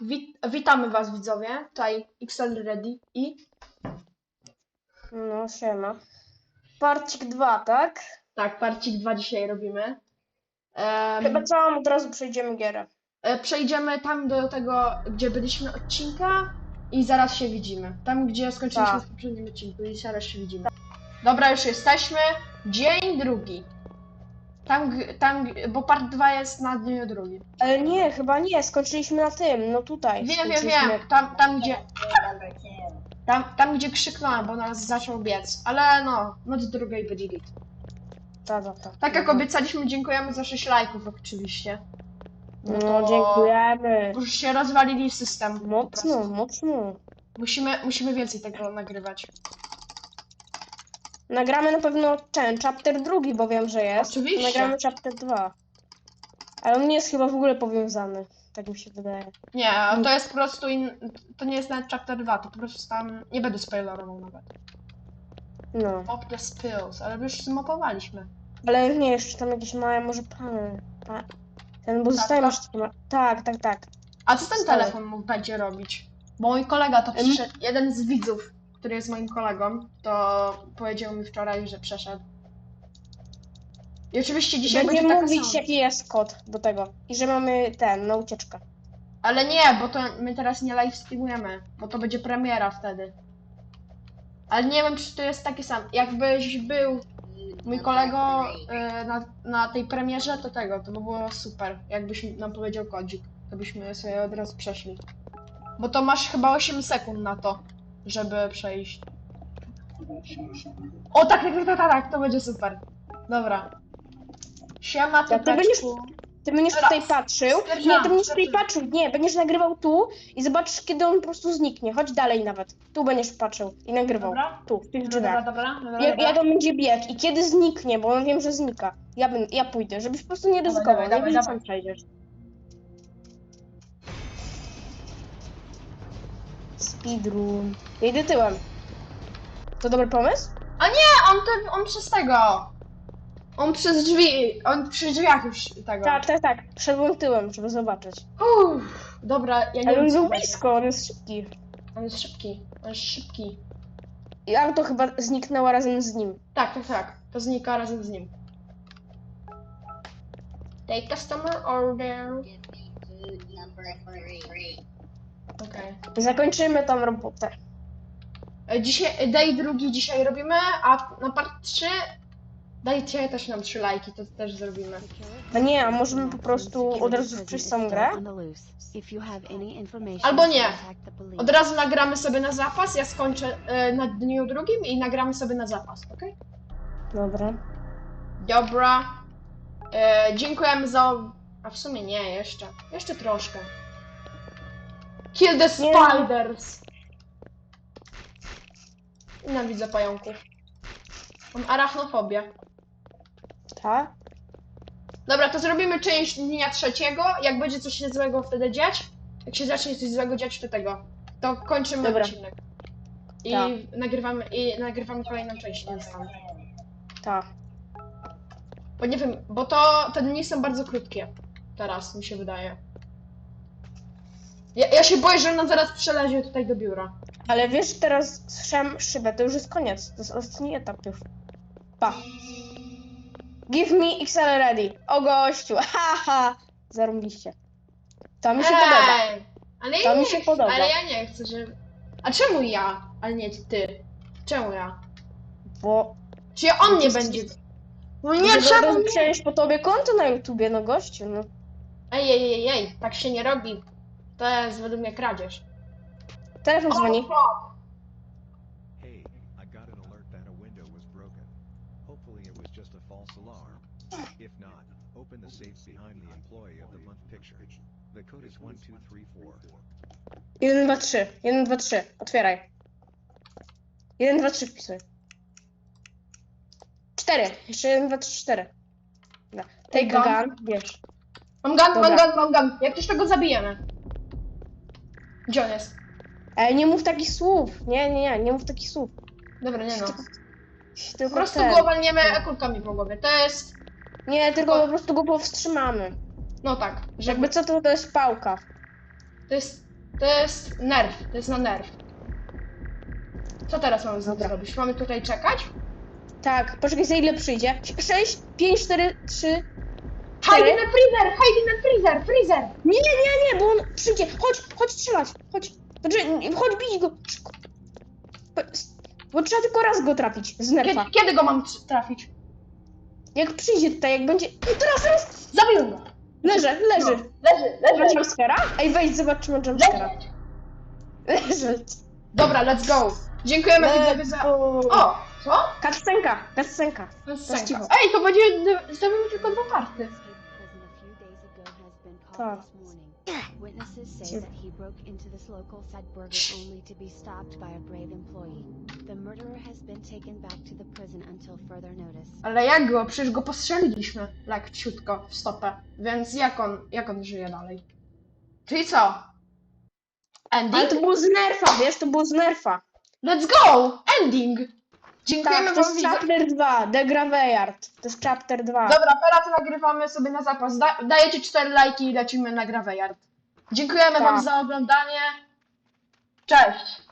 Wit witamy Was widzowie, tutaj XL Ready i No, siema. Parcik 2, tak? tak, parcik 2 dzisiaj robimy. Chyba co, od razu przejdziemy gierę. e, przejdziemy tam do tego, gdzie byliśmy odcinka i zaraz się widzimy. Tam, gdzie skończyliśmy Tak. w poprzednim odcinku i zaraz się widzimy. Dobra, już jesteśmy. Dzień drugi. Tam, tam, bo part 2 jest na dniu drugim. Ale nie, chyba nie, skończyliśmy na tym, no tutaj. Wiem, wiem, skończyliśmy. wiem. Tam, tam gdzie. Tam, tam gdzie krzyknąłem, bo nas zaczął biec. Ale no, noc drugiej będzie git. Ta, ta, ta. Tak jak obiecaliśmy, dziękujemy za 6 lajków oczywiście. No, to- dziękujemy. Bo już się rozwalili system. po Mocno, prostu. mocno. Musimy, musimy więcej tego nagrywać. Nagramy na pewno ten, chapter drugi, bo wiem, że jest. Oczywiście. Nagramy chapter 2. Ale on nie jest chyba w ogóle powiązany. Tak mi się wydaje. Nie, to jest po prostu in... To nie jest nawet chapter 2, to po prostu tam. Nie będę spoilerował nawet. No. Mop the spills, ale już zmopowaliśmy. Ale nie, jeszcze tam jakieś małe może plany. Pa... Ten, bo zostałem jeszcze taki ma... Tak, tak, tak. A co ten Stałe. telefon mógł będzie robić? Bo mój kolega to przyszedł, jeden z widzów, który jest moim kolegą, to powiedział mi wczoraj, że przeszedł. I oczywiście dzisiaj będzie, Będziemy taka mówić, sama. jaki jest kod do tego. I że mamy ten, na ucieczkę. Ale nie, bo to my teraz nie live streamujemy, bo to będzie premiera wtedy. Ale nie wiem, czy to jest taki sam. Jakbyś był mój kolego y, na, na tej premierze, to tego, to by było super. Jakbyś nam powiedział kodzik, to byśmy sobie od razu przeszli. Bo to masz chyba 8 sekund na to, żeby przejść. O tak, tak, tak, tak, tak, to będzie super. Dobra. Siema, ty będziesz- typeczku. Ty będziesz Raz. tutaj patrzył. Nie, ty będziesz tutaj patrzył. Nie, będziesz nagrywał tu i zobaczysz, kiedy on po prostu zniknie. Chodź dalej nawet. Tu będziesz patrzył i nagrywał. Dobra? Tu, w tych Dobra, drzwiach. dobra, dobra, Jak, dobra. jak on będzie biegł i kiedy zniknie, bo on wiem, że znika. Ja, bym, ja pójdę, żebyś po prostu nie ryzykował. dawaj, dawaj, dawaj. sam przejdziesz. Speedrun. Idę tyłem. To dobry pomysł? A on, te, on przez tego. On przez drzwi. On przy drzwiach już tego. Tak, tak, tak. Szedłem tyłem, żeby zobaczyć. Uff, dobra, ja nie Ale wiem on co był będzie. blisko, on jest szybki. On jest szybki. On jest szybki. I auto chyba zniknęło razem z nim. Tak, tak, tak. To znika razem z nim. Take customer order. Give me food number three. Okej. Zakończymy tą robotę. Dzisiaj, day drugi dzisiaj robimy, a na part 3 dajcie też nam 3 lajki, to też zrobimy. A nie, a możemy po prostu od razu przejść samą grę? Albo nie. Od razu nagramy sobie na zapas, ja skończę e, na dniu drugim i nagramy sobie na zapas, okej? Dobra. Dobra. E, dziękujemy za. A w sumie nie, jeszcze. Jeszcze troszkę. Kill the spiders! Nienawidzę pająków. Mam arachnofobię. Tak? Dobra, to zrobimy część dnia trzeciego. Jak będzie coś się złego wtedy dziać, jak się zacznie coś złego dziać, to tego. To kończymy Dobra. odcinek. I Tak. nagrywamy, i nagrywamy kolejną część instant. Tak. Bo nie wiem, bo to te dni są bardzo krótkie. Teraz mi się wydaje. Ja, ja się boję, że ona zaraz przelezie tutaj do biura. Ale wiesz, teraz słyszałem szybę, to już jest koniec. To jest ostatni etap już. Pa. Give me XL ready. O gościu, haha. Zarąbiście. To mi się podoba. Ale ja To nie mi się chcę, podoba. Ale ja nie chcę, że... A czemu ja, a nie ty? Czemu ja? Bo Czy on nie będzie... No nie, żeby od czemu nie? po tobie konto na YouTubie, no gościu, no. Ej, ej, ej, ej, tak się nie robi. To jest według mnie kradzież. Telefon dzwoni. Hey, I got an alert that a window was broken. Hopefully it was just a false alarm. If not, open the safe behind the employee of the month picture. The code is 1234. 1, 2, 3. 1, 2, 3. Otwieraj. 1, 2, 3 wpisuj. 4. Jeszcze 1, 2, 3, 4. Dobra. Take Gun. a gun. Bierz. Mam gun, mam Dobra. gun, mam gun. Jak też tego zabijemy. Gdzie on jest? Ej, nie mów takich słów. Nie, nie, nie, nie mów takich słów. Dobra, nie no. Tylko Po prostu ten. go walniemy kulkami po głowie. To jest... Nie, tylko po prostu go powstrzymamy. No tak, żeby... Jakby co to, to jest pałka. To jest To jest nerw, to jest na nerw. Co teraz mamy z nim Dobra. zrobić? Mamy tutaj czekać? Tak, poczekaj za ile przyjdzie. 6, 5, 4, 3. Hide Cztery? in the freezer, in the freezer, freezer! Nie, nie, nie, nie, bo on przyjdzie. Chodź, chodź strzelać. Chodź. Znaczy, chodź bić go. Bo- trzeba tylko raz go trafić z nerfa. Kiedy, kiedy go mam tr- trafić? Jak przyjdzie tutaj, jak będzie. I teraz, teraz! Zabiłem go! Leży, No, leży. leży, Ma leży, jumpscare'a? Ej, wejdź, zobacz, czy ma jumpscare'a. leży. Leży. Dobra, let's go. Dziękujemy widzowie za... O! O! Co? Cutscenka, cutscenka. To jest Teraz scenka. cicho. Ej, to będzie... Zrobimy tylko dwa party. Tak. Witnesses say that he broke into this local Fed burger only to be stopped by a brave employee. The murderer has been taken back to the prison until further notice. Ale jak go? Przecież go postrzeliliśmy lekciutko w stopę. Więc jak on, jak on żyje dalej? Czyli co? Ending? Ale to było z nerfa, wiesz, to było z nerfa. Let's go! Ending! Dziękujemy Tak, to wam jest chapter 2, The Graveyard. To jest chapter 2. Dobra, teraz nagrywamy sobie na zapas. Da dajecie 4 lajki i lecimy na Graveyard. Dziękujemy Tak. wam za oglądanie. Cześć!